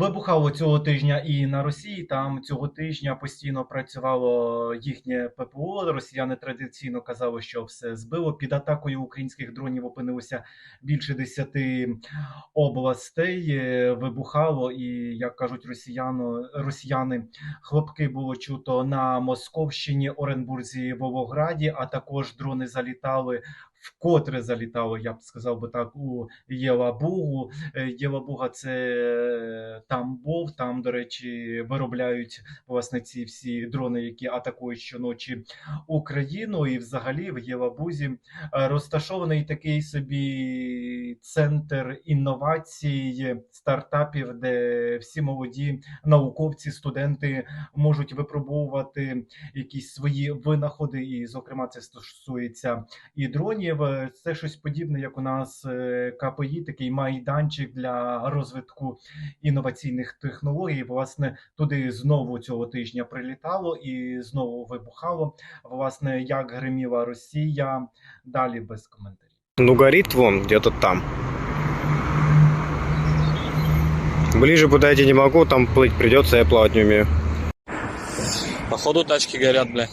Вибухало цього тижня і на Росії. Там цього тижня постійно працювало їхнє ППО. Росіяни традиційно казали, що все збило. Під атакою українських дронів опинилося більше десяти областей. Е, Вибухало, і як кажуть росіяно, росіяни, хлопки було чуто на Московщині, Оренбурзі, Волограді. А також дрони залітали. Вкотре залітало, я б сказав би так, у Єлабугу. Е, Єлабуга це там Тамбов. Там, до речі, виробляють власне ці всі дрони, які атакують щоночі Україну. І взагалі в Єлабузі е, розташований такий собі центр інновацій, стартапів, де всі молоді науковці, студенти можуть випробовувати якісь свої винаходи, і, зокрема, це стосується і дронів. Це щось подібне, як у нас е, КПІ, такий майданчик для розвитку інноваційних технологій. Власне, туди знову цього тижня прилітало і знову вибухало. Власне, як гриміла Росія, далі без коментарів. Ну, горит вон, где-то там. Ближе подойти не могу, там плыть придется, я плавать не умею. Походу тачки горят, бля.